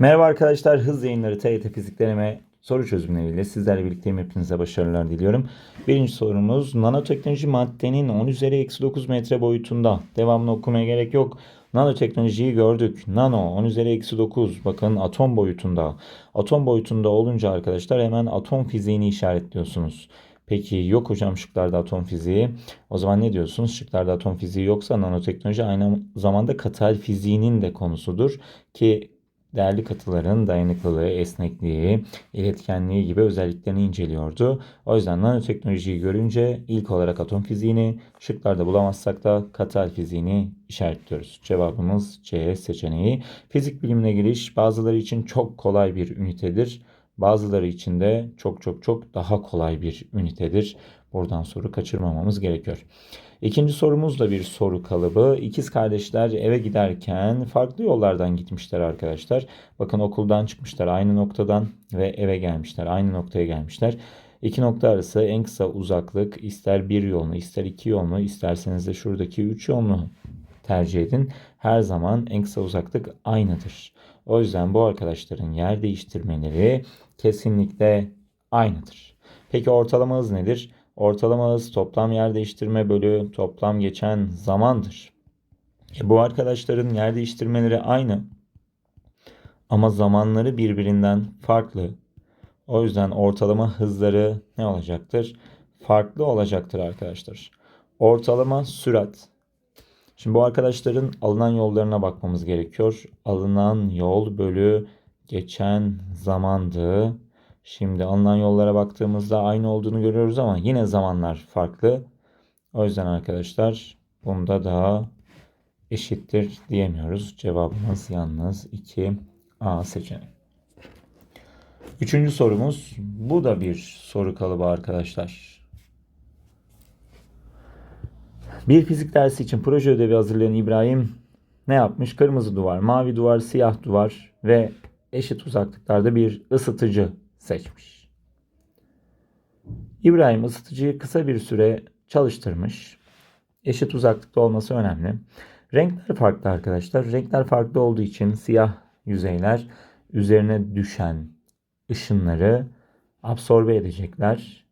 Merhaba arkadaşlar, Hız Yayınları TYT Fizik Deneme soru çözümleriyle sizlerle birlikteyim. Hepinize başarılar diliyorum. Birinci sorumuz, nanoteknoloji maddenin 10 üzeri eksi 9 metre boyutunda. Devamını okumaya gerek yok. Nanoteknolojiyi gördük. Nano 10 üzeri eksi 9. Bakın atom boyutunda. Atom boyutunda olunca arkadaşlar hemen atom fiziğini işaretliyorsunuz. Peki yok hocam şıklarda atom fiziği. O zaman ne diyorsunuz? Şıklarda atom fiziği yoksa nanoteknoloji aynı zamanda katal fiziğinin de konusudur. Ki değerli katıların dayanıklılığı, esnekliği, iletkenliği gibi özelliklerini inceliyordu. O yüzden nanoteknolojiyi görünce ilk olarak atom fiziğini, şıklarda bulamazsak da katal fiziğini işaretliyoruz. Cevabımız C seçeneği. Fizik bilimine giriş bazıları için çok kolay bir ünitedir. Bazıları için de çok çok çok daha kolay bir ünitedir. Buradan soru kaçırmamamız gerekiyor. İkinci sorumuz da bir soru kalıbı. İkiz kardeşler eve giderken farklı yollardan gitmişler arkadaşlar. Bakın okuldan çıkmışlar aynı noktadan ve eve gelmişler. Aynı noktaya gelmişler. İki nokta arası en kısa uzaklık ister bir yolunu ister iki yolunu isterseniz de şuradaki üç yolunu tercih edin. Her zaman en kısa uzaklık aynıdır. O yüzden bu arkadaşların yer değiştirmeleri kesinlikle aynıdır. Peki ortalama hız nedir? Ortalama hız toplam yer değiştirme bölü toplam geçen zamandır. E bu arkadaşların yer değiştirmeleri aynı. Ama zamanları birbirinden farklı. O yüzden ortalama hızları ne olacaktır? Farklı olacaktır arkadaşlar. Ortalama sürat. Şimdi bu arkadaşların alınan yollarına bakmamız gerekiyor. Alınan yol bölü geçen zamandı. Şimdi alınan yollara baktığımızda aynı olduğunu görüyoruz ama yine zamanlar farklı. O yüzden arkadaşlar bunda daha eşittir diyemiyoruz. Cevabımız yalnız 2A seçeneği. Üçüncü sorumuz. Bu da bir soru kalıbı arkadaşlar. Bir fizik dersi için proje ödevi hazırlayan İbrahim ne yapmış? Kırmızı duvar, mavi duvar, siyah duvar ve eşit uzaklıklarda bir ısıtıcı seçmiş. İbrahim ısıtıcıyı kısa bir süre çalıştırmış. Eşit uzaklıkta olması önemli. Renkler farklı arkadaşlar. Renkler farklı olduğu için siyah yüzeyler üzerine düşen ışınları absorbe edecekler.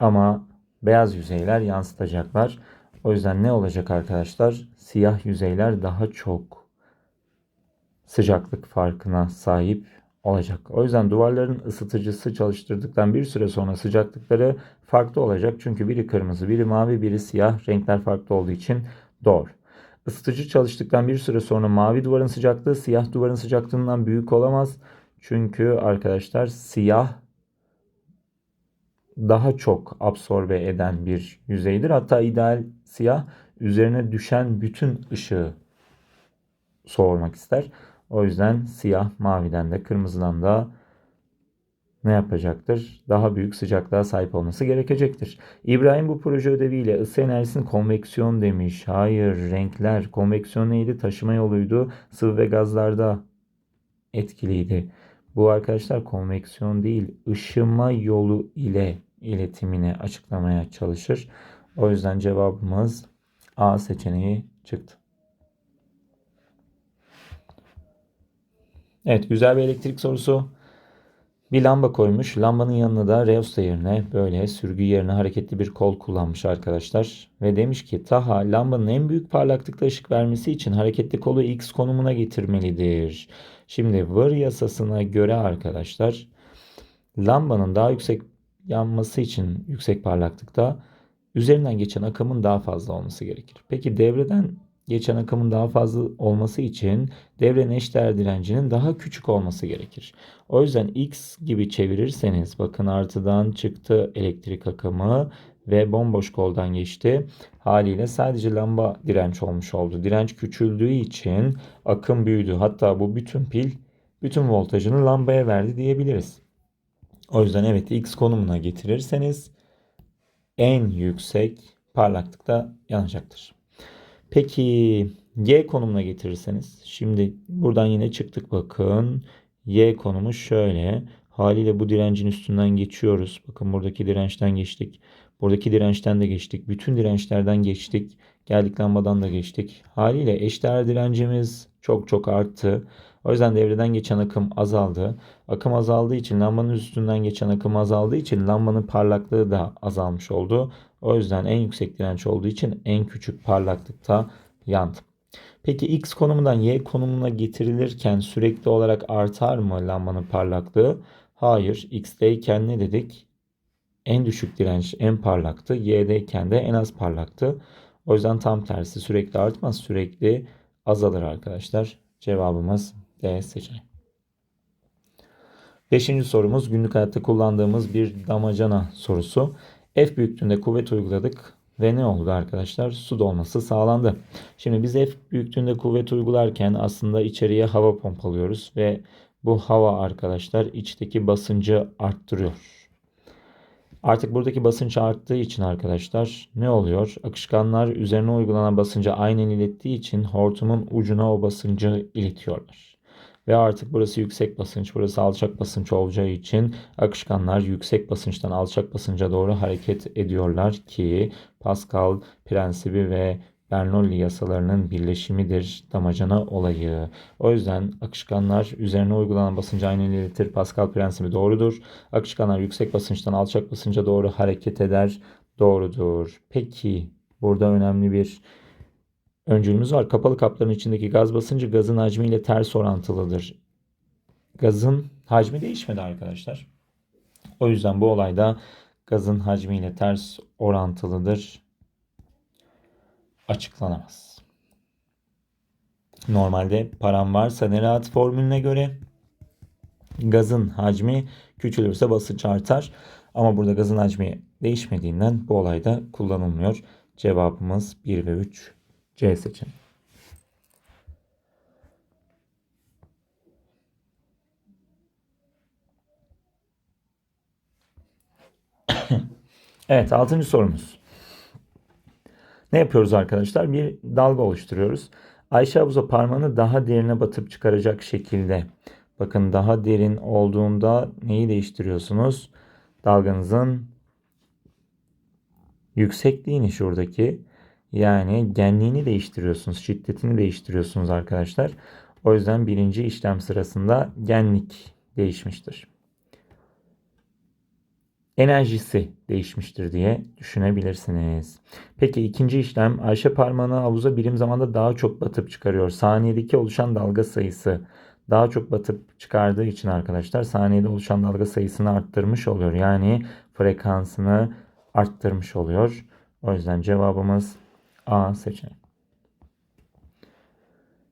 Ama beyaz yüzeyler yansıtacaklar. O yüzden ne olacak arkadaşlar? Siyah yüzeyler daha çok sıcaklık farkına sahip olacak. O yüzden duvarların ısıtıcısı çalıştırdıktan bir süre sonra sıcaklıkları farklı olacak. Çünkü biri kırmızı, biri mavi, biri siyah. Renkler farklı olduğu için doğru. Isıtıcı çalıştıktan bir süre sonra mavi duvarın sıcaklığı siyah duvarın sıcaklığından büyük olamaz. Çünkü arkadaşlar siyah daha çok absorbe eden bir yüzeydir. Hatta ideal siyah üzerine düşen bütün ışığı soğurmak ister. O yüzden siyah maviden de kırmızıdan da ne yapacaktır? Daha büyük sıcaklığa sahip olması gerekecektir. İbrahim bu proje ödeviyle ısı enerjisini konveksiyon demiş. Hayır, renkler. Konveksiyon neydi? Taşıma yoluydu. Sıvı ve gazlarda etkiliydi. Bu arkadaşlar konveksiyon değil, ışıma yolu ile iletimini açıklamaya çalışır. O yüzden cevabımız A seçeneği çıktı. Evet güzel bir elektrik sorusu. Bir lamba koymuş. Lambanın yanına da Reusta yerine böyle sürgü yerine hareketli bir kol kullanmış arkadaşlar. Ve demiş ki Taha lambanın en büyük parlaklıkta ışık vermesi için hareketli kolu X konumuna getirmelidir. Şimdi Vır yasasına göre arkadaşlar lambanın daha yüksek yanması için yüksek parlaklıkta üzerinden geçen akımın daha fazla olması gerekir. Peki devreden geçen akımın daha fazla olması için devrenin eşdeğer direncinin daha küçük olması gerekir. O yüzden X gibi çevirirseniz bakın artıdan çıktı elektrik akımı ve bomboş koldan geçti. Haliyle sadece lamba direnç olmuş oldu. Direnç küçüldüğü için akım büyüdü. Hatta bu bütün pil bütün voltajını lambaya verdi diyebiliriz. O yüzden evet X konumuna getirirseniz en yüksek parlaklıkta yanacaktır. Peki Y konumuna getirirseniz şimdi buradan yine çıktık bakın. Y konumu şöyle. Haliyle bu direncin üstünden geçiyoruz. Bakın buradaki dirençten geçtik. Buradaki dirençten de geçtik. Bütün dirençlerden geçtik. Geldik lambadan da geçtik. Haliyle eşdeğer direncimiz çok çok arttı. O yüzden devreden geçen akım azaldı. Akım azaldığı için lambanın üstünden geçen akım azaldığı için lambanın parlaklığı da azalmış oldu. O yüzden en yüksek direnç olduğu için en küçük parlaklıkta yandı. Peki X konumundan Y konumuna getirilirken sürekli olarak artar mı lambanın parlaklığı? Hayır. X'teyken ne dedik? En düşük direnç en parlaktı. Y'deyken de en az parlaktı. O yüzden tam tersi sürekli artmaz sürekli azalır arkadaşlar. Cevabımız D seçeneği. Beşinci sorumuz günlük hayatta kullandığımız bir damacana sorusu. F büyüklüğünde kuvvet uyguladık ve ne oldu arkadaşlar? Su dolması sağlandı. Şimdi biz F büyüklüğünde kuvvet uygularken aslında içeriye hava pompalıyoruz ve bu hava arkadaşlar içteki basıncı arttırıyor. Artık buradaki basınç arttığı için arkadaşlar ne oluyor? Akışkanlar üzerine uygulanan basıncı aynen ilettiği için hortumun ucuna o basıncı iletiyorlar. Ve artık burası yüksek basınç, burası alçak basınç olacağı için akışkanlar yüksek basınçtan alçak basınca doğru hareket ediyorlar ki Pascal prensibi ve Bernoulli yasalarının birleşimidir damacana olayı. O yüzden akışkanlar üzerine uygulanan basıncı aynen iletir. Pascal prensibi doğrudur. Akışkanlar yüksek basınçtan alçak basınca doğru hareket eder. Doğrudur. Peki burada önemli bir öncülümüz var. Kapalı kapların içindeki gaz basıncı gazın hacmiyle ters orantılıdır. Gazın hacmi değişmedi arkadaşlar. O yüzden bu olayda gazın hacmiyle ters orantılıdır açıklanamaz. Normalde param varsa Nerahat formülüne göre gazın hacmi küçülürse basınç artar. Ama burada gazın hacmi değişmediğinden bu olayda kullanılmıyor. Cevabımız 1 ve 3 C seçeneği. evet 6. sorumuz. Ne yapıyoruz arkadaşlar? Bir dalga oluşturuyoruz. Ayşe havuza parmağını daha derine batıp çıkaracak şekilde. Bakın daha derin olduğunda neyi değiştiriyorsunuz? Dalganızın yüksekliğini şuradaki yani genliğini değiştiriyorsunuz. Şiddetini değiştiriyorsunuz arkadaşlar. O yüzden birinci işlem sırasında genlik değişmiştir enerjisi değişmiştir diye düşünebilirsiniz. Peki ikinci işlem Ayşe parmağını havuza birim zamanda daha çok batıp çıkarıyor. Saniyedeki oluşan dalga sayısı daha çok batıp çıkardığı için arkadaşlar saniyede oluşan dalga sayısını arttırmış oluyor. Yani frekansını arttırmış oluyor. O yüzden cevabımız A seçeneği.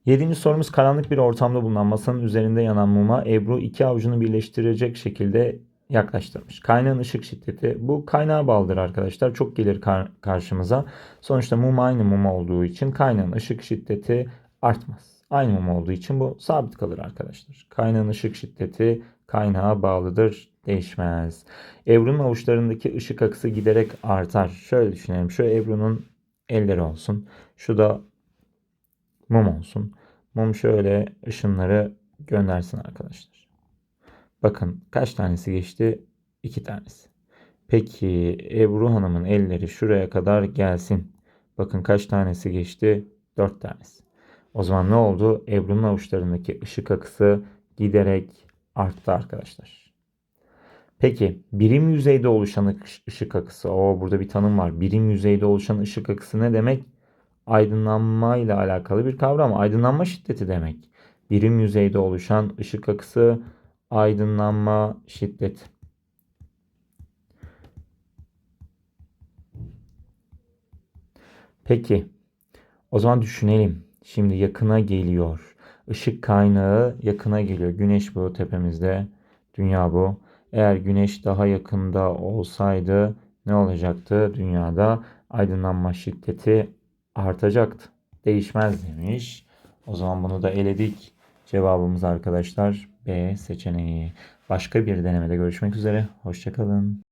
Yedinci sorumuz karanlık bir ortamda bulunan masanın üzerinde yanan muma Ebru iki avucunu birleştirecek şekilde yaklaştırmış. Kaynağın ışık şiddeti bu kaynağa bağlıdır arkadaşlar. Çok gelir kar karşımıza. Sonuçta mum aynı mum olduğu için kaynağın ışık şiddeti artmaz. Aynı mum olduğu için bu sabit kalır arkadaşlar. Kaynağın ışık şiddeti kaynağa bağlıdır. Değişmez. Ebru'nun avuçlarındaki ışık akısı giderek artar. Şöyle düşünelim. Şu Ebru'nun elleri olsun. Şu da mum olsun. Mum şöyle ışınları göndersin arkadaşlar. Bakın kaç tanesi geçti? İki tanesi. Peki Ebru Hanım'ın elleri şuraya kadar gelsin. Bakın kaç tanesi geçti? Dört tanesi. O zaman ne oldu? Ebru'nun avuçlarındaki ışık akısı giderek arttı arkadaşlar. Peki birim yüzeyde oluşan ışık akısı. O burada bir tanım var. Birim yüzeyde oluşan ışık akısı ne demek? Aydınlanma ile alakalı bir kavram. Aydınlanma şiddeti demek. Birim yüzeyde oluşan ışık akısı aydınlanma şiddet. Peki. O zaman düşünelim. Şimdi yakına geliyor. Işık kaynağı yakına geliyor. Güneş bu tepemizde. Dünya bu. Eğer güneş daha yakında olsaydı ne olacaktı? Dünyada aydınlanma şiddeti artacaktı. Değişmez demiş. O zaman bunu da eledik. Cevabımız arkadaşlar B seçeneği. Başka bir denemede görüşmek üzere. Hoşçakalın.